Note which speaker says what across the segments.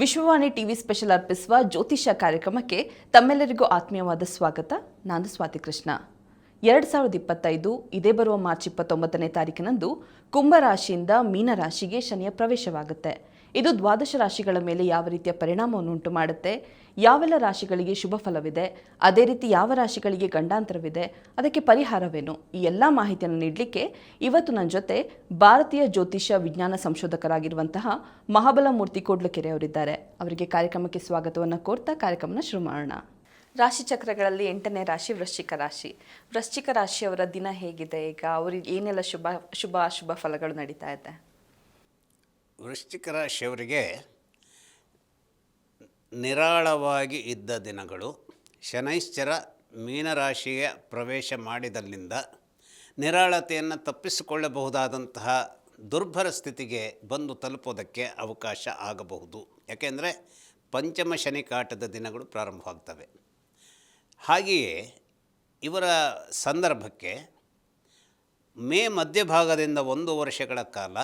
Speaker 1: Vishwavani TV special ಅರ್ಪಿಸುವ ಜ್ಯೋತಿಷ್ಯ ಕಾರ್ಯಕ್ರಮಕ್ಕೆ ತಮ್ಮೆಲ್ಲರಿಗೂ ಆತ್ಮೀಯವಾದ ಸ್ವಾಗತ. ನಾನು ಸ್ವಾತಿ ಕೃಷ್ಣ. ಎರಡು ಸಾವಿರದ ಇಪ್ಪತ್ತೈದು ಇದೇ ಬರುವ ಮಾರ್ಚ್ ಇಪ್ಪತ್ತೊಂಬತ್ತನೇ ತಾರೀಕಿನಂದು ಕುಂಭರಾಶಿಯಿಂದ ಮೀನರಾಶಿಗೆ ಶನಿಯ ಪ್ರವೇಶವಾಗುತ್ತೆ. ಇದು ದ್ವಾದಶ ರಾಶಿಗಳ ಮೇಲೆ ಯಾವ ರೀತಿಯ ಪರಿಣಾಮವನ್ನು ಉಂಟು ಮಾಡುತ್ತೆ ಯಾವೆಲ್ಲ ರಾಶಿಗಳಿಗೆ ಶುಭ ಫಲವಿದೆ? ಅದೇ ರೀತಿ ಯಾವ ರಾಶಿಗಳಿಗೆ ಗಂಡಾಂತರವಿದೆ? ಅದಕ್ಕೆ ಪರಿಹಾರವೇನು? ಈ ಎಲ್ಲ ಮಾಹಿತಿಯನ್ನು ನೀಡಲಿಕ್ಕೆ ಇವತ್ತು ನನ್ನ ಜೊತೆ ಭಾರತೀಯ ಜ್ಯೋತಿಷ್ಯ ವಿಜ್ಞಾನ ಸಂಶೋಧಕರಾಗಿರುವಂತಹ ಮಹಾಬಲ ಮೂರ್ತಿ ಕೋಡ್ಲಕೆರೆ ಅವರಿದ್ದಾರೆ. ಅವರಿಗೆ ಕಾರ್ಯಕ್ರಮಕ್ಕೆ ಸ್ವಾಗತವನ್ನು ಕೋರ್ತಾ ಕಾರ್ಯಕ್ರಮನ ಶುರು ಮಾಡೋಣ. ರಾಶಿ ಚಕ್ರಗಳಲ್ಲಿ ಎಂಟನೇ ರಾಶಿ ವೃಶ್ಚಿಕ ರಾಶಿ. ವೃಶ್ಚಿಕ ರಾಶಿಯವರ ದಿನ ಹೇಗಿದೆ? ಈಗ ಅವರಿಗೆ ಏನೆಲ್ಲ ಶುಭ ಶುಭ, ಅಶುಭ ಫಲಗಳು ನಡೀತಾ ಇದೆ?
Speaker 2: ವೃಶ್ಚಿಕ ರಾಶಿಯವರಿಗೆ ನಿರಾಳವಾಗಿ ಇದ್ದ ದಿನಗಳು, ಶನೈಶ್ಚರ ಮೀನರಾಶಿಯ ಪ್ರವೇಶ ಮಾಡಿದಲ್ಲಿಂದ ನಿರಾಳತೆಯನ್ನು ತಪ್ಪಿಸಿಕೊಳ್ಳಬಹುದಾದಂತಹ ದುರ್ಭರ ಸ್ಥಿತಿಗೆ ಬಂದು ತಲುಪೋದಕ್ಕೆ ಅವಕಾಶ ಆಗಬಹುದು. ಯಾಕೆಂದರೆ ಪಂಚಮ ಶನಿ ಕಾಟದ ದಿನಗಳು ಪ್ರಾರಂಭವಾಗ್ತವೆ. ಹಾಗೆಯೇ ಇವರ ಸಂದರ್ಭಕ್ಕೆ ಮೇ ಮಧ್ಯಭಾಗದಿಂದ ಒಂದು ವರ್ಷಗಳ ಕಾಲ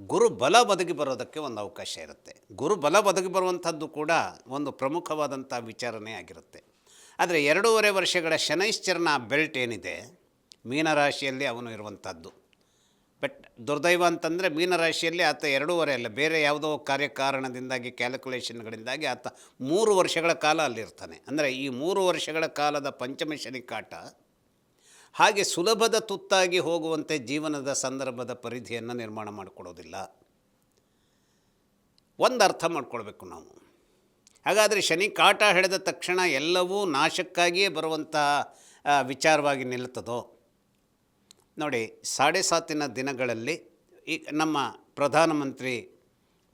Speaker 2: ಗುರು ಬಲ ಬದುಕಿ ಬರೋದಕ್ಕೆ ಒಂದು ಅವಕಾಶ ಇರುತ್ತೆ. ಗುರು ಬಲ ಬದುಕಿ ಬರುವಂಥದ್ದು ಕೂಡ ಒಂದು ಪ್ರಮುಖವಾದಂಥ ವಿಚಾರಣೆ ಆಗಿರುತ್ತೆ. ಆದರೆ ಎರಡೂವರೆ ವರ್ಷಗಳ ಶನೈಶ್ಚರನ ಬೆಲ್ಟ್ ಏನಿದೆ? ಮೀನರಾಶಿಯಲ್ಲಿ ಅವನು ಇರುವಂಥದ್ದು. ಬಟ್ ದುರ್ದೈವ ಅಂತಂದರೆ ಮೀನರಾಶಿಯಲ್ಲಿ ಆತ ಎರಡೂವರೆ ಅಲ್ಲ, ಬೇರೆ ಯಾವುದೋ ಕಾರ್ಯಕಾರಣದಿಂದಾಗಿ ಕ್ಯಾಲ್ಕುಲೇಷನ್ಗಳಿಂದಾಗಿ ಆತ ಮೂರು ವರ್ಷಗಳ ಕಾಲ ಅಲ್ಲಿರ್ತಾನೆ. ಅಂದರೆ ಈ ಮೂರು ವರ್ಷಗಳ ಕಾಲದ ಪಂಚಮ ಶನಿ ಕಾಟ ಹಾಗೆ ಸುಲಭದ ತುತ್ತಾಗಿ ಹೋಗುವಂತೆ ಜೀವನದ ಸಂದರ್ಭದ ಪರಿಧಿಯನ್ನು ನಿರ್ಮಾಣ ಮಾಡಿಕೊಡೋದಿಲ್ಲ. ಒಂದು ಅರ್ಥ ಮಾಡ್ಕೊಳ್ಬೇಕು ನಾವು. ಹಾಗಾದರೆ ಶನಿ ಕಾಟ ಹಿಡಿದ ತಕ್ಷಣ ಎಲ್ಲವೂ ನಾಶಕ್ಕಾಗಿಯೇ ಬರುವಂತಹ ವಿಚಾರವಾಗಿ ನಿಲ್ಲುತ್ತದೋ? ನೋಡಿ, ಸಾಡೆ ಸಾತಿನ ದಿನಗಳಲ್ಲಿ ಈ ನಮ್ಮ ಪ್ರಧಾನಮಂತ್ರಿ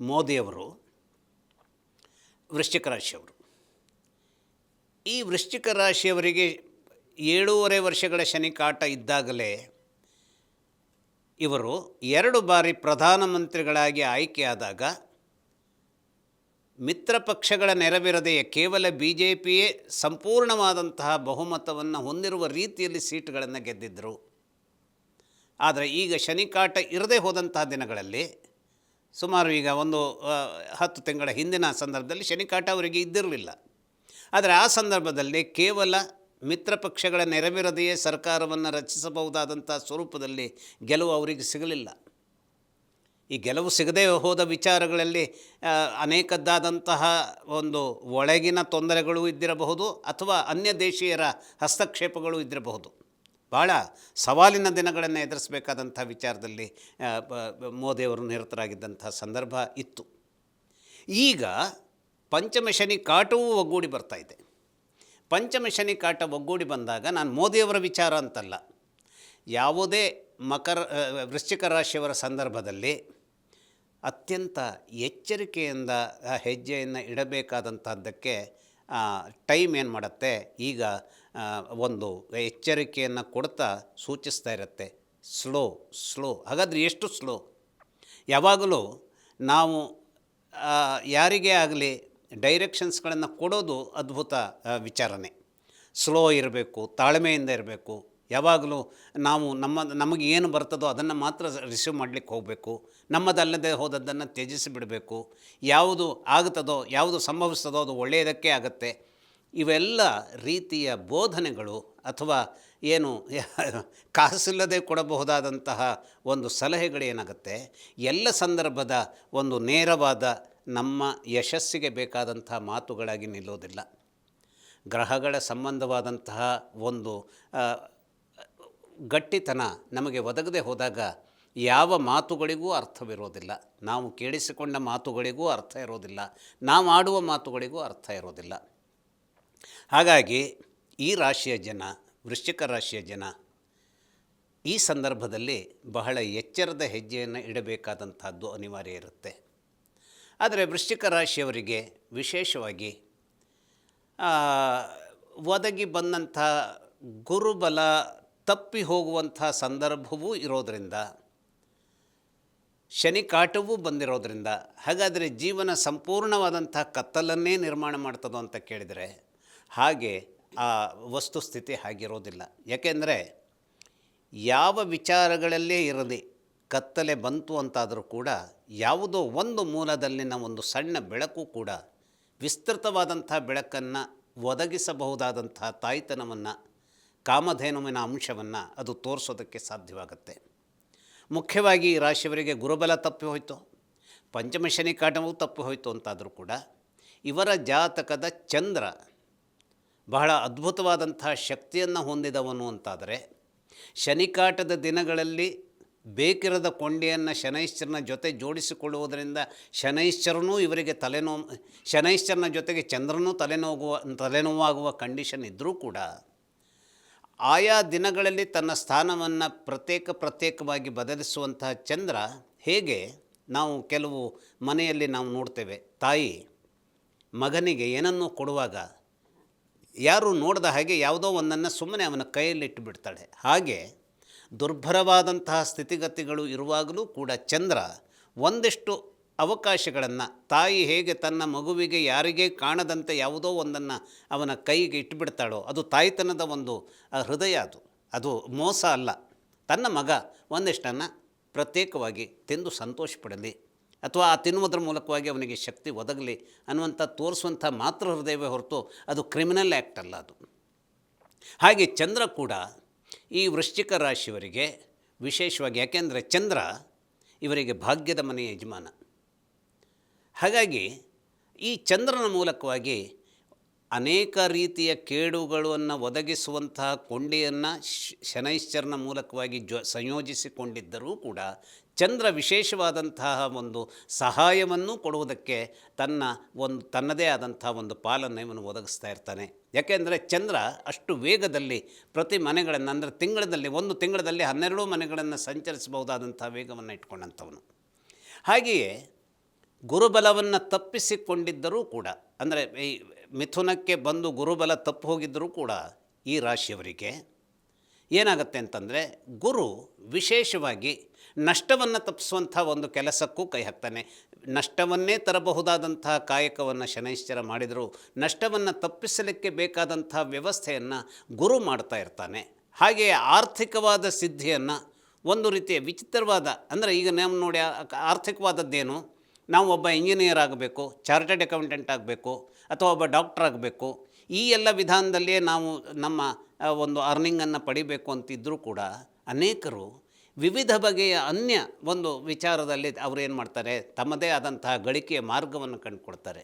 Speaker 2: ಮೋದಿಯವರು, ವೃಶ್ಚಿಕ ರಾಶಿಯವರು. ಈ ವೃಶ್ಚಿಕ ರಾಶಿಯವರಿಗೆ ಏಳೂವರೆ ವರ್ಷಗಳ ಶನಿ ಕಾಟ ಇದ್ದಾಗಲೇ ಇವರು ಎರಡು ಬಾರಿ ಪ್ರಧಾನಮಂತ್ರಿಗಳಾಗಿ ಆಯ್ಕೆಯಾದಾಗ ಮಿತ್ರ ಪಕ್ಷಗಳ ನೆರವಿರದೆಯೇ ಕೇವಲ ಬಿ ಜೆ ಪಿಯೇ ಸಂಪೂರ್ಣವಾದಂತಹ ಬಹುಮತವನ್ನು ಹೊಂದಿರುವ ರೀತಿಯಲ್ಲಿ ಸೀಟುಗಳನ್ನು ಗೆದ್ದಿದ್ದರು. ಆದರೆ ಈಗ ಶನಿಕಾಟ ಇರದೇ ಹೋದಂತಹ ದಿನಗಳಲ್ಲಿ ಸುಮಾರು ಈಗ ಒಂದು ಹತ್ತು ತಿಂಗಳ ಹಿಂದಿನ ಸಂದರ್ಭದಲ್ಲಿ ಶನಿಕಾಟ ಅವರಿಗೆ ಇದ್ದಿರಲಿಲ್ಲ. ಆದರೆ ಆ ಸಂದರ್ಭದಲ್ಲಿ ಕೇವಲ ಮಿತ್ರ ಪಕ್ಷಗಳ ನೆರವಿರದೆಯೇ ಸರ್ಕಾರವನ್ನು ರಚಿಸಬಹುದಾದಂಥ ಸ್ವರೂಪದಲ್ಲಿ ಗೆಲುವು ಅವರಿಗೆ ಸಿಗಲಿಲ್ಲ. ಈ ಗೆಲುವು ಸಿಗದೇ ಹೋದ ವಿಚಾರಗಳಲ್ಲಿ ಅನೇಕದ್ದಾದಂತಹ ಒಂದು ಒಳಗಿನ ತೊಂದರೆಗಳು ಇದ್ದಿರಬಹುದು ಅಥವಾ ಅನ್ಯ ದೇಶೀಯರ ಹಸ್ತಕ್ಷೇಪಗಳು ಇದ್ದಿರಬಹುದು. ಭಾಳ ಸವಾಲಿನ ದಿನಗಳನ್ನು ಎದುರಿಸಬೇಕಾದಂಥ ವಿಚಾರದಲ್ಲಿ ಮೋದಿಯವರು ನಿರತರಾಗಿದ್ದಂಥ ಸಂದರ್ಭ ಇತ್ತು. ಈಗ ಪಂಚಮಶನಿ ಕಾಟವೂ ಒಗ್ಗೂಡಿ ಬರ್ತಾ ಇದೆ. ಪಂಚಮ ಶನಿ ಕಾಟ ಒಗ್ಗೂಡಿ ಬಂದಾಗ ನಾನು ಮೋದಿಯವರ ವಿಚಾರ ಅಂತಲ್ಲ. ಯಾವುದೇ ಮಕರ ವೃಶ್ಚಿಕ ರಾಶಿಯವರ ಸಂದರ್ಭದಲ್ಲಿ ಅತ್ಯಂತ ಎಚ್ಚರಿಕೆಯಿಂದ ಹೆಜ್ಜೆಯನ್ನು ಇಡಬೇಕಾದಂಥದ್ದಕ್ಕೆ ಟೈಮ್ ಏನು ಮಾಡುತ್ತೆ? ಈಗ ಒಂದು ಎಚ್ಚರಿಕೆಯನ್ನು ಕೊಡ್ತಾ ಸೂಚಿಸ್ತಾ ಇರುತ್ತೆ. Slow slow. ಹಾಗಾದರೆ ಎಷ್ಟು ಸ್ಲೋ? ಯಾವಾಗಲೂ ನಾವು ಯಾರಿಗೇ ಆಗಲಿ ಡೈರೆಕ್ಷನ್ಸ್ಗಳನ್ನು ಕೊಡೋದು ಅದ್ಭುತ ವಿಚಾರನೆ. ಸ್ಲೋ ಇರಬೇಕು, ತಾಳ್ಮೆಯಿಂದ ಇರಬೇಕು. ಯಾವಾಗಲೂ ನಾವು ನಮ್ಮ, ನಮಗೆ ಏನು ಬರ್ತದೋ ಅದನ್ನು ಮಾತ್ರ ರಿಸೀವ್ ಮಾಡಲಿಕ್ಕೆ ಹೋಗಬೇಕು. ನಮ್ಮದಲ್ಲದೆ ಹೋದದ್ದನ್ನು ತ್ಯಜಿಸಿ ಬಿಡಬೇಕು. ಯಾವುದು ಆಗುತ್ತದೋ ಯಾವುದು ಸಂಭವಿಸ್ತದೋ ಅದು ಒಳ್ಳೆಯದಕ್ಕೆ ಆಗುತ್ತೆ. ಇವೆಲ್ಲ ರೀತಿಯ ಬೋಧನೆಗಳು ಅಥವಾ ಏನು ಕಾಸಿಲ್ಲದೆ ಕೊಡಬಹುದಾದಂತಹ ಒಂದು ಸಲಹೆಗಳೇನಾಗುತ್ತೆ ಎಲ್ಲ ಸಂದರ್ಭದ ಒಂದು ನೇರವಾದ ನಮ್ಮ ಯಶಸ್ಸಿಗೆ ಬೇಕಾದಂಥ ಮಾತುಗಳಾಗಿ ನಿಲ್ಲೋದಿಲ್ಲ. ಗ್ರಹಗಳ ಸಂಬಂಧವಾದಂತಹ ಒಂದು ಗಟ್ಟಿತನ ನಮಗೆ ಒದಗದೆ ಹೋದಾಗ ಯಾವ ಮಾತುಗಳಿಗೂ ಅರ್ಥವಿರೋದಿಲ್ಲ. ನಾವು ಕೇಳಿಸಿಕೊಂಡ ಮಾತುಗಳಿಗೂ ಅರ್ಥ ಇರೋದಿಲ್ಲ. ನಾವು ಆಡುವ ಮಾತುಗಳಿಗೂ ಅರ್ಥ ಇರೋದಿಲ್ಲ. ಹಾಗಾಗಿ ಈ ರಾಶಿಯ ಜನ, ವೃಶ್ಚಿಕ ರಾಶಿಯ ಜನ ಈ ಸಂದರ್ಭದಲ್ಲಿ ಬಹಳ ಎಚ್ಚರದ ಹೆಜ್ಜೆಯನ್ನು ಇಡಬೇಕಾದಂಥದ್ದು ಅನಿವಾರ್ಯ ಇರುತ್ತೆ. ಆದರೆ ವೃಶ್ಚಿಕ ರಾಶಿಯವರಿಗೆ ವಿಶೇಷವಾಗಿ ಒದಗಿ ಬಂದಂಥ ಗುರುಬಲ ತಪ್ಪಿ ಹೋಗುವಂಥ ಸಂದರ್ಭವೂ ಇರೋದರಿಂದ, ಶನಿ ಕಾಟವೂ ಬಂದಿರೋದರಿಂದ, ಹಾಗಾದರೆ ಜೀವನ ಸಂಪೂರ್ಣವಾದಂಥ ಕತ್ತಲನ್ನೇ ನಿರ್ಮಾಣ ಮಾಡ್ತದೋ ಅಂತ ಕೇಳಿದರೆ ಹಾಗೆ ಆ ವಸ್ತುಸ್ಥಿತಿ ಹಾಗಿರೋದಿಲ್ಲ. ಯಾಕೆಂದರೆ ಯಾವ ವಿಚಾರಗಳಲ್ಲೇ ಇರಲಿ ಕತ್ತಲೆ ಬಂತು ಅಂತಾದರೂ ಕೂಡ ಯಾವುದೋ ಒಂದು ಮೂಲದಲ್ಲಿನ ಒಂದು ಸಣ್ಣ ಬೆಳಕು ಕೂಡ ವಿಸ್ತೃತವಾದಂಥ ಬೆಳಕನ್ನು ಒದಗಿಸಬಹುದಾದಂಥ ತಾಯ್ತನವನ್ನು, ಕಾಮಧೇನುವಿನ ಅಂಶವನ್ನು ಅದು ತೋರಿಸೋದಕ್ಕೆ ಸಾಧ್ಯವಾಗುತ್ತೆ. ಮುಖ್ಯವಾಗಿ ಈ ರಾಶಿಯವರಿಗೆ ಗುರುಬಲ ತಪ್ಪಿ ಹೋಯಿತು, ಪಂಚಮ ಶನಿ ಕಾಟವೂ ತಪ್ಪಿ ಹೋಯಿತು ಅಂತಾದರೂ ಕೂಡ ಇವರ ಜಾತಕದ ಚಂದ್ರ ಬಹಳ ಅದ್ಭುತವಾದಂಥ ಶಕ್ತಿಯನ್ನು ಹೊಂದಿದವನು ಅಂತಾದರೆ ಶನಿಕಾಟದ ದಿನಗಳಲ್ಲಿ ಬೇಕಿರದ ಕೊಂಡಿಯನ್ನು ಶನೈಶ್ಚರನ ಜೊತೆ ಜೋಡಿಸಿಕೊಳ್ಳುವುದರಿಂದ ಶನೈಶ್ಚರನೂ ಇವರಿಗೆ ತಲೆನೋವು ಶನೈಶ್ಚರನ ಜೊತೆಗೆ ಚಂದ್ರನೂ ತಲೆನೋಗುವ, ತಲೆನೋವಾಗುವ ಕಂಡೀಷನ್ ಇದ್ದರೂ ಕೂಡ ಆಯಾ ದಿನಗಳಲ್ಲಿ ತನ್ನ ಸ್ಥಾನವನ್ನು ಪ್ರತ್ಯೇಕ ಪ್ರತ್ಯೇಕವಾಗಿ ಬದಲಿಸುವಂತಹ ಚಂದ್ರ ಹೇಗೆ ನಾವು ಕೆಲವು ಮನೆಯಲ್ಲಿ ನಾವು ನೋಡ್ತೇವೆ. ತಾಯಿ ಮಗನಿಗೆ ಏನನ್ನೂ ಕೊಡುವಾಗ ಯಾರು ನೋಡಿದ ಹಾಗೆ ಯಾವುದೋ ಒಂದನ್ನು ಸುಮ್ಮನೆ ಅವನ ಕೈಯಲ್ಲಿಟ್ಟು ಬಿಡ್ತಾಳೆ. ಹಾಗೆ ದುರ್ಭರವಾದಂತಹ ಸ್ಥಿತಿಗತಿಗಳು ಇರುವಾಗಲೂ ಕೂಡ ಚಂದ್ರ ಒಂದಿಷ್ಟು ಅವಕಾಶಗಳನ್ನು ತಾಯಿ ಹೇಗೆ ತನ್ನ ಮಗುವಿಗೆ ಯಾರಿಗೆ ಕಾಣದಂತೆ ಯಾವುದೋ ಒಂದನ್ನು ಅವನ ಕೈಗೆ ಇಟ್ಟುಬಿಡ್ತಾಳೋ ಅದು ತಾಯ್ತನದ ಒಂದು ಹೃದಯ ಅದು. ಅದು ಮೋಸ ಅಲ್ಲ. ತನ್ನ ಮಗ ಒಂದಿಷ್ಟನ್ನು ಪ್ರತ್ಯೇಕವಾಗಿ ತಿಂದು ಸಂತೋಷ ಪಡಲಿ ಅಥವಾ ಆ ತಿನ್ನುವುದರ ಮೂಲಕವಾಗಿ ಅವನಿಗೆ ಶಕ್ತಿ ಒದಗಲಿ ಅನ್ನುವಂಥ ತೋರಿಸುವಂಥ ಮಾತೃ ಹೃದಯವೇ ಹೊರತು ಅದು ಕ್ರಿಮಿನಲ್ ಆ್ಯಕ್ಟ್ ಅಲ್ಲ ಅದು. ಹಾಗೆ ಚಂದ್ರ ಕೂಡ ಈ ವೃಶ್ಚಿಕ ರಾಶಿಯವರಿಗೆ ವಿಶೇಷವಾಗಿ ಯಾಕೆಂದರೆ ಚಂದ್ರ ಇವರಿಗೆ ಭಾಗ್ಯದ ಮನೆಯ ಯಜಮಾನ. ಹಾಗಾಗಿ ಈ ಚಂದ್ರನ ಮೂಲಕವಾಗಿ ಅನೇಕ ರೀತಿಯ ಕೇಡುಗಳನ್ನು ಒದಗಿಸುವಂತಹ ಕೊಂಡಿಯನ್ನು ಶನೈಶ್ಚರನ ಮೂಲಕವಾಗಿ ಜೊ, ಸಂಯೋಜಿಸಿಕೊಂಡಿದ್ದರೂ ಕೂಡ ಚಂದ್ರ ವಿಶೇಷವಾದಂತಹ ಒಂದು ಸಹಾಯವನ್ನು ಕೊಡುವುದಕ್ಕೆ ತನ್ನ ಒಂದು, ತನ್ನದೇ ಆದಂಥ ಒಂದು ಪಾಲನ್ನು ಇವನು ಒದಗಿಸ್ತಾ ಇರ್ತಾನೆ. ಯಾಕೆಂದರೆ ಚಂದ್ರ ಅಷ್ಟು ವೇಗದಲ್ಲಿ ಪ್ರತಿ ಮನೆಗಳನ್ನು, ಅಂದರೆ ತಿಂಗಳಲ್ಲಿ ಒಂದು ತಿಂಗಳಲ್ಲಿ ಹನ್ನೆರಡು ಮನೆಗಳನ್ನು ಸಂಚರಿಸಬಹುದಾದಂಥ ವೇಗವನ್ನು ಇಟ್ಕೊಂಡಂಥವನು. ಹಾಗೆಯೇ ಗುರುಬಲವನ್ನು ತಪ್ಪಿಸಿಕೊಂಡಿದ್ದರೂ ಕೂಡ, ಅಂದರೆ ಮಿಥುನಕ್ಕೆ ಬಂದು ಗುರುಬಲ ತಪ್ಪು ಹೋಗಿದ್ದರೂ ಕೂಡ ಈ ರಾಶಿಯವರಿಗೆ ಏನಾಗುತ್ತೆ ಅಂತಂದರೆ ಗುರು ವಿಶೇಷವಾಗಿ ನಷ್ಟವನ್ನು ತಪ್ಪಿಸುವಂಥ ಒಂದು ಕೆಲಸಕ್ಕೂ ಕೈ ಹಾಕ್ತಾನೆ. ನಷ್ಟವನ್ನೇ ತರಬಹುದಾದಂತಹ ಕಾಯಕವನ್ನು ಶನೈಶ್ಚರ ಮಾಡಿದರೂ ನಷ್ಟವನ್ನು ತಪ್ಪಿಸಲಿಕ್ಕೆ ಬೇಕಾದಂಥ ವ್ಯವಸ್ಥೆಯನ್ನು ಗುರು ಮಾಡ್ತಾ ಇರ್ತಾನೆ. ಹಾಗೆಯೇ ಆರ್ಥಿಕವಾದ ಸಿದ್ಧಿಯನ್ನು ಒಂದು ರೀತಿಯ ವಿಚಿತ್ರವಾದ, ಅಂದರೆ ಈಗ ನಾವು ನೋಡಿ ಆರ್ಥಿಕವಾದದ್ದೇನು? ನಾವು ಒಬ್ಬ ಇಂಜಿನಿಯರ್ ಆಗಬೇಕು ಚಾರ್ಟೆಡ್ ಅಕೌಂಟೆಂಟ್ ಆಗಬೇಕು, ಅಥವಾ ಒಬ್ಬ ಡಾಕ್ಟರ್ ಆಗಬೇಕು, ಈ ಎಲ್ಲ ವಿಧಾನದಲ್ಲಿಯೇ ನಾವು ನಮ್ಮ ಒಂದು ಅರ್ನಿಂಗನ್ನು ಪಡಿಬೇಕು ಅಂತಿದ್ದರೂ ಕೂಡ ಅನೇಕರು ವಿವಿಧ ಬಗೆಯ ಅನ್ಯ ಒಂದು ವಿಚಾರದಲ್ಲಿ ಅವರು ಏನು ಮಾಡ್ತಾರೆ, ತಮ್ಮದೇ ಆದಂತಹ ಗಳಿಕೆಯ ಮಾರ್ಗವನ್ನು ಕಂಡುಕೊಡ್ತಾರೆ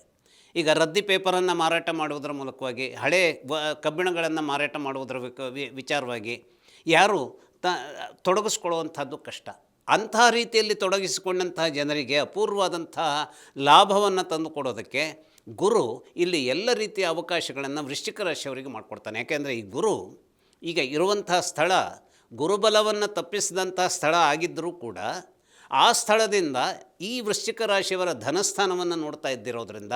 Speaker 2: ಈಗ ರದ್ದಿ ಪೇಪರನ್ನು ಮಾರಾಟ ಮಾಡುವುದರ ಮೂಲಕವಾಗಿ, ಹಳೆ ಕಬ್ಬಿಣಗಳನ್ನು ಮಾರಾಟ ಮಾಡುವುದರ ವಿಚಾರವಾಗಿ ಯಾರು ತ ತೊಡಗಿಸ್ಕೊಳ್ಳುವಂಥದ್ದು ಕಷ್ಟ. ಅಂತಹ ರೀತಿಯಲ್ಲಿ ತೊಡಗಿಸಿಕೊಂಡಂತಹ ಜನರಿಗೆ ಅಪೂರ್ವವಾದಂತಹ ಲಾಭವನ್ನು ತಂದುಕೊಡೋದಕ್ಕೆ ಗುರು ಇಲ್ಲಿ ಎಲ್ಲ ರೀತಿಯ ಅವಕಾಶಗಳನ್ನು ವೃಶ್ಚಿಕ ರಾಶಿಯವರಿಗೆ ಮಾಡಿಕೊಡ್ತಾನೆ. ಯಾಕೆಂದರೆ ಈ ಗುರು ಈಗ ಇರುವಂತಹ ಸ್ಥಳ, ಗುರುಬಲವನ್ನು ತಪ್ಪಿಸಿದಂಥ ಸ್ಥಳ ಆಗಿದ್ದರೂ ಕೂಡ ಆ ಸ್ಥಳದಿಂದ ಈ ವೃಶ್ಚಿಕ ರಾಶಿಯವರ ಧನಸ್ಥಾನವನ್ನು ನೋಡ್ತಾ ಇದ್ದಿರೋದ್ರಿಂದ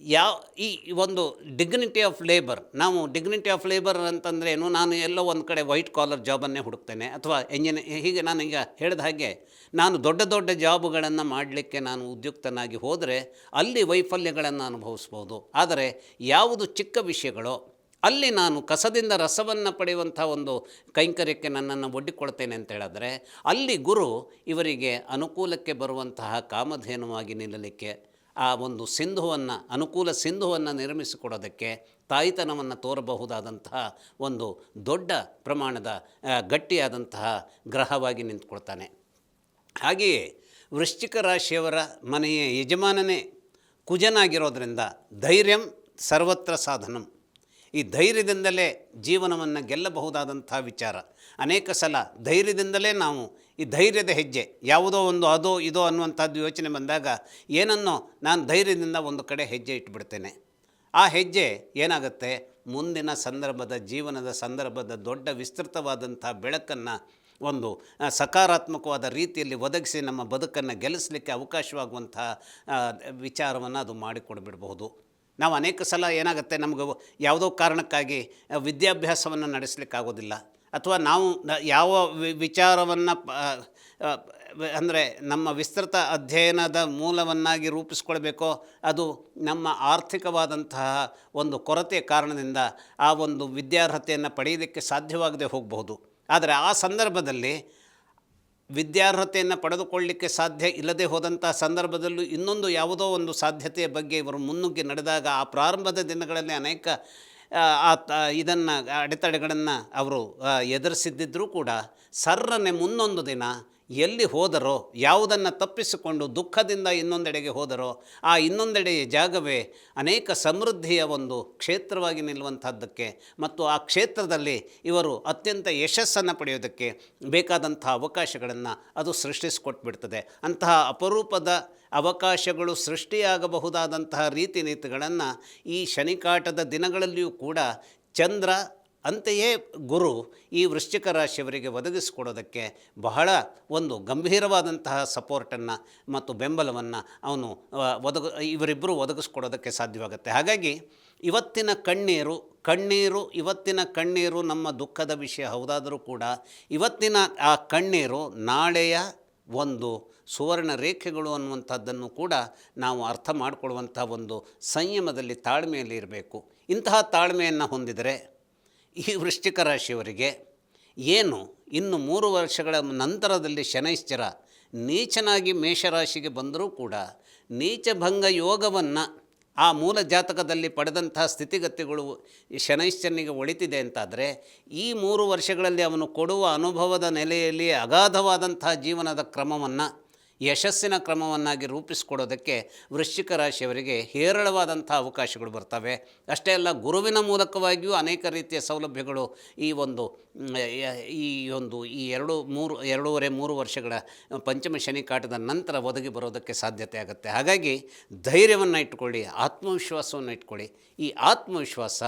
Speaker 2: ಯಾವ ಈ ಒಂದು ಡಿಗ್ನಿಟಿ ಆಫ್ ಲೇಬರ್ ನಾವು ಡಿಗ್ನಿಟಿ ಆಫ್ ಲೇಬರ್ ಅಂತಂದ್ರೆ ಏನು ನಾನು ಎಲ್ಲೋ ಒಂದು ಕಡೆ ವೈಟ್ ಕಾಲರ್ ಜಾಬನ್ನೇ ಹುಡುಕ್ತೇನೆ, ಅಥವಾ ಎಂಜಿನಿ ಹೀಗೆ ನಾನು ಈಗ ಹೇಳಿದ ಹಾಗೆ, ನಾನು ದೊಡ್ಡ ದೊಡ್ಡ ಜಾಬುಗಳನ್ನು ಮಾಡಲಿಕ್ಕೆ ನಾನು ಉದ್ಯುಕ್ತನಾಗಿ ಹೋದರೆ, ಅಲ್ಲಿ ವೈಫಲ್ಯಗಳನ್ನು ಅನುಭವಿಸ್ಬೋದು. ಆದರೆ ಯಾವುದು ಚಿಕ್ಕ ವಿಷಯಗಳೋ, ಅಲ್ಲಿ ನಾನು ಕಸದಿಂದ ರಸವನ್ನು ಪಡೆಯುವಂಥ ಒಂದು ಕೈಂಕರ್ಯಕ್ಕೆ ನನ್ನನ್ನು ಒಡ್ಡಿಕೊಳ್ತೇನೆ ಅಂತ ಹೇಳಿದ್ರೆ, ಅಲ್ಲಿ ಗುರು ಇವರಿಗೆ ಅನುಕೂಲಕ್ಕೆ ಬರುವಂತಹ ಕಾಮಧೇನುವಾಗಿ ನಿಲ್ಲಲಿಕ್ಕೆ ಆ ಒಂದು ಸಿಂಧುವನ್ನು, ಅನುಕೂಲ ಸಿಂಧುವನ್ನು ನಿರ್ಮಿಸಿಕೊಡೋದಕ್ಕೆ ತಾಯಿತನವನ್ನು ತೋರಬಹುದಾದಂತಹ ಒಂದು ದೊಡ್ಡ ಪ್ರಮಾಣದ ಗಟ್ಟಿಯಾದಂತಹ ಗ್ರಹವಾಗಿ ನಿಂತ್ಕೊಳ್ತಾನೆ. ಹಾಗೆಯೇ ವೃಶ್ಚಿಕ ರಾಶಿಯವರ ಮನೆಯ ಯಜಮಾನನೇ ಕುಜನಾಗಿರೋದರಿಂದ ಧೈರ್ಯಂ ಸರ್ವತ್ರ ಸಾಧನಂ. ಈ ಧೈರ್ಯದಿಂದಲೇ ಜೀವನವನ್ನು ಗೆಲ್ಲಬಹುದಾದಂಥ ವಿಚಾರ. ಅನೇಕ ಸಲ ಧೈರ್ಯದಿಂದಲೇ ನಾವು ಈ ಧೈರ್ಯದ ಹೆಜ್ಜೆ, ಯಾವುದೋ ಒಂದು ಅದೋ ಇದೋ ಅನ್ನುವಂಥದ್ದು ಯೋಚನೆ ಬಂದಾಗ ಏನನ್ನೋ ನಾನು ಧೈರ್ಯದಿಂದ ಒಂದು ಕಡೆ ಹೆಜ್ಜೆ ಇಟ್ಬಿಡ್ತೇನೆ. ಆ ಹೆಜ್ಜೆ ಏನಾಗುತ್ತೆ? ಮುಂದಿನ ಸಂದರ್ಭದ ಜೀವನದ ಸಂದರ್ಭದ ದೊಡ್ಡ ವಿಸ್ತೃತವಾದಂಥ ಬೆಳಕನ್ನು ಒಂದು ಸಕಾರಾತ್ಮಕವಾದ ರೀತಿಯಲ್ಲಿ ಒದಗಿಸಿ ನಮ್ಮ ಬದುಕನ್ನು ಗೆಲ್ಲಿಸಲಿಕ್ಕೆ ಅವಕಾಶವಾಗುವಂಥ ವಿಚಾರವನ್ನು ಅದು ಮಾಡಿಕೊಡ್ಬಿಡಬಹುದು. ನಾವು ಅನೇಕ ಸಲ ಏನಾಗುತ್ತೆ? ನಮಗೆ ಯಾವುದೋ ಕಾರಣಕ್ಕಾಗಿ ವಿದ್ಯಾಭ್ಯಾಸವನ್ನು ನಡೆಸಲಿಕ್ಕಾಗೋದಿಲ್ಲ. ಅಥವಾ ನಾವು ಯಾವ ವಿಚಾರವನ್ನು ಅಂದರೆ ನಮ್ಮ ವಿಸ್ತೃತ ಅಧ್ಯಯನದ ಮೂಲವನ್ನಾಗಿ ರೂಪಿಸ್ಕೊಳ್ಬೇಕೋ, ಅದು ನಮ್ಮ ಆರ್ಥಿಕವಾದಂತಹ ಒಂದು ಕೊರತೆಯ ಕಾರಣದಿಂದ ಆ ಒಂದು ವಿದ್ಯಾರ್ಹತೆಯನ್ನು ಪಡೆಯೋದಕ್ಕೆ ಸಾಧ್ಯವಾಗದೆ ಹೋಗಬಹುದು. ಆದರೆ ಆ ಸಂದರ್ಭದಲ್ಲಿ ವಿದ್ಯಾರ್ಹತೆಯನ್ನು ಪಡೆದುಕೊಳ್ಳಲಿಕ್ಕೆ ಸಾಧ್ಯ ಇಲ್ಲದೆ ಹೋದಂಥ ಸಂದರ್ಭದಲ್ಲೂ ಇನ್ನೊಂದು ಯಾವುದೋ ಒಂದು ಸಾಧ್ಯತೆಯ ಬಗ್ಗೆ ಇವರು ಮುನ್ನುಗ್ಗಿ ನಡೆದಾಗ ಆ ಪ್ರಾರಂಭದ ದಿನಗಳಲ್ಲಿ ಅನೇಕ ಆ, ಇದನ್ನು ಅಡೆತಡೆಗಳನ್ನು ಅವರು ಎದುರಿಸಿದ್ದಿದ್ರೂ ಕೂಡ ಸರ್ರನೆ ಮುನ್ನೊಂದು ದಿನ ಎಲ್ಲಿ ಹೋದರೋ, ಯಾವುದನ್ನು ತಪ್ಪಿಸಿಕೊಂಡು ದುಃಖದಿಂದ ಇನ್ನೊಂದೆಡೆಗೆ ಹೋದರೋ, ಆ ಇನ್ನೊಂದೆಡೆಯ ಜಾಗವೇ ಅನೇಕ ಸಮೃದ್ಧಿಯ ಒಂದು ಕ್ಷೇತ್ರವಾಗಿ ನಿಲ್ಲುವಂಥದ್ದಕ್ಕೆ ಮತ್ತು ಆ ಕ್ಷೇತ್ರದಲ್ಲಿ ಇವರು ಅತ್ಯಂತ ಯಶಸ್ಸನ್ನು ಪಡೆಯೋದಕ್ಕೆ ಬೇಕಾದಂಥ ಅವಕಾಶಗಳನ್ನು ಅದು ಸೃಷ್ಟಿಸಿಕೊಟ್ಬಿಡ್ತದೆ. ಅಂತಹ ಅಪರೂಪದ ಅವಕಾಶಗಳು ಸೃಷ್ಟಿಯಾಗಬಹುದಾದಂತಹ ರೀತಿ ನೀತಿಗಳನ್ನು ಈ ಶನಿಕಾಟದ ದಿನಗಳಲ್ಲಿಯೂ ಕೂಡ ಚಂದ್ರ ಅಂತೆಯೇ ಗುರು ಈ ವೃಶ್ಚಿಕ ರಾಶಿಯವರಿಗೆ ಒದಗಿಸಿಕೊಡೋದಕ್ಕೆ ಬಹಳ ಒಂದು ಗಂಭೀರವಾದಂತಹ ಸಪೋರ್ಟನ್ನು ಮತ್ತು ಬೆಂಬಲವನ್ನು ಅವನು ಒದಗ, ಇವರಿಬ್ಬರು ಒದಗಿಸ್ಕೊಡೋದಕ್ಕೆ ಸಾಧ್ಯವಾಗುತ್ತೆ. ಹಾಗಾಗಿ ಇವತ್ತಿನ ಕಣ್ಣೀರು ಕಣ್ಣೀರು, ಇವತ್ತಿನ ಕಣ್ಣೀರು ನಮ್ಮ ದುಃಖದ ವಿಷಯ ಹೌದಾದರೂ ಕೂಡ ಇವತ್ತಿನ ಆ ಕಣ್ಣೀರು ನಾಳೆಯ ಒಂದು ಸುವರ್ಣ ರೇಖೆಗಳು ಅನ್ನುವಂಥದ್ದನ್ನು ಕೂಡ ನಾವು ಅರ್ಥ ಮಾಡಿಕೊಳ್ಳುವಂಥ ಒಂದು ಸಂಯಮದಲ್ಲಿ ತಾಳ್ಮೆಯಲ್ಲಿ ಇರಬೇಕು. ಇಂತಹ ತಾಳ್ಮೆಯನ್ನು ಹೊಂದಿದರೆ ಈ ವೃಶ್ಚಿಕ ರಾಶಿಯವರಿಗೆ ಏನು ಇನ್ನು ಮೂರು ವರ್ಷಗಳ ನಂತರದಲ್ಲಿ ಶನೈಶ್ಚರ ನೀಚನಾಗಿ ಮೇಷರಾಶಿಗೆ ಬಂದರೂ ಕೂಡ ನೀಚಭಂಗ ಯೋಗವನ್ನು ಆ ಮೂಲ ಜಾತಕದಲ್ಲಿ ಪಡೆದಂತಹ ಸ್ಥಿತಿಗತಿಗಳು ಶನೈಶ್ಚರನಿಗೆ ಒಳಿತಿದೆ ಅಂತಾದರೆ ಈ ಮೂರು ವರ್ಷಗಳಲ್ಲಿ ಅವನು ಕೊಡುವ ಅನುಭವದ ನೆಲೆಯಲ್ಲಿ ಅಗಾಧವಾದಂತಹ ಜೀವನದ ಕ್ರಮವನ್ನು ಯಶಸ್ಸಿನ ಕ್ರಮವನ್ನಾಗಿ ರೂಪಿಸಿಕೊಡೋದಕ್ಕೆ ವೃಶ್ಚಿಕ ರಾಶಿಯವರಿಗೆ ಹೇರಳವಾದಂಥ ಅವಕಾಶಗಳು ಬರ್ತವೆ. ಅಷ್ಟೇ ಅಲ್ಲ, ಗುರುವಿನ ಮೂಲಕವಾಗಿಯೂ ಅನೇಕ ರೀತಿಯ ಸೌಲಭ್ಯಗಳು ಈ ಒಂದು ಈ ಒಂದು, ಈ ಎರಡು, ಮೂರು, ಎರಡೂವರೆ, ಮೂರು ವರ್ಷಗಳ ಪಂಚಮ ಶನಿ ಕಾಟದ ನಂತರ ಒದಗಿ ಬರೋದಕ್ಕೆ ಸಾಧ್ಯತೆ ಆಗುತ್ತೆ. ಹಾಗಾಗಿ ಧೈರ್ಯವನ್ನು ಇಟ್ಕೊಳ್ಳಿ, ಆತ್ಮವಿಶ್ವಾಸವನ್ನು ಇಟ್ಕೊಳ್ಳಿ. ಈ ಆತ್ಮವಿಶ್ವಾಸ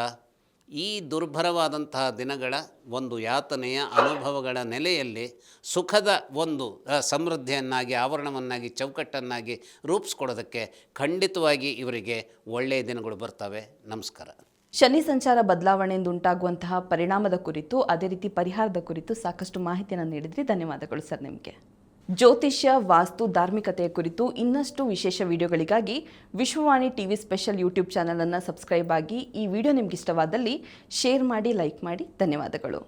Speaker 2: ಈ ದುರ್ಭರವಾದಂತಹ ದಿನಗಳ ಒಂದು ಯಾತನೆಯ ಅನುಭವಗಳ ನೆಲೆಯಲ್ಲಿ ಸುಖದ ಒಂದು ಸಮೃದ್ಧಿಯನ್ನಾಗಿ, ಆವರಣವನ್ನಾಗಿ, ಚೌಕಟ್ಟನ್ನಾಗಿ ರೂಪಿಸ್ಕೊಡೋದಕ್ಕೆ ಖಂಡಿತವಾಗಿ ಇವರಿಗೆ ಒಳ್ಳೆಯ ದಿನಗಳು ಬರ್ತವೆ. ನಮಸ್ಕಾರ.
Speaker 1: ಶನಿ ಸಂಚಾರ ಬದಲಾವಣೆಯಿಂದ ಉಂಟಾಗುವಂತಹ ಪರಿಣಾಮದ ಕುರಿತು, ಅದೇ ರೀತಿ ಪರಿಹಾರದ ಕುರಿತು ಸಾಕಷ್ಟು ಮಾಹಿತಿಯನ್ನು ನೀಡಿದ್ರಿ. ಧನ್ಯವಾದಗಳು ಸರ್ ನಿಮಗೆ. ಜ್ಯೋತಿಷ್ಯ, ವಾಸ್ತು, ಧಾರ್ಮಿಕತೆಯ ಕುರಿತು ಇನ್ನಷ್ಟು ವಿಶೇಷ ವಿಡಿಯೋಗಳಿಗಾಗಿ Vishwavani TV special YouTube channel ಅನ್ನು ಸಬ್ಸ್ಕ್ರೈಬ್ ಆಗಿ ಈ ವಿಡಿಯೋ ನಿಮ್ಗೆ ಇಷ್ಟವಾದಲ್ಲಿ ಶೇರ್ ಮಾಡಿ, ಲೈಕ್ ಮಾಡಿ. ಧನ್ಯವಾದಗಳು.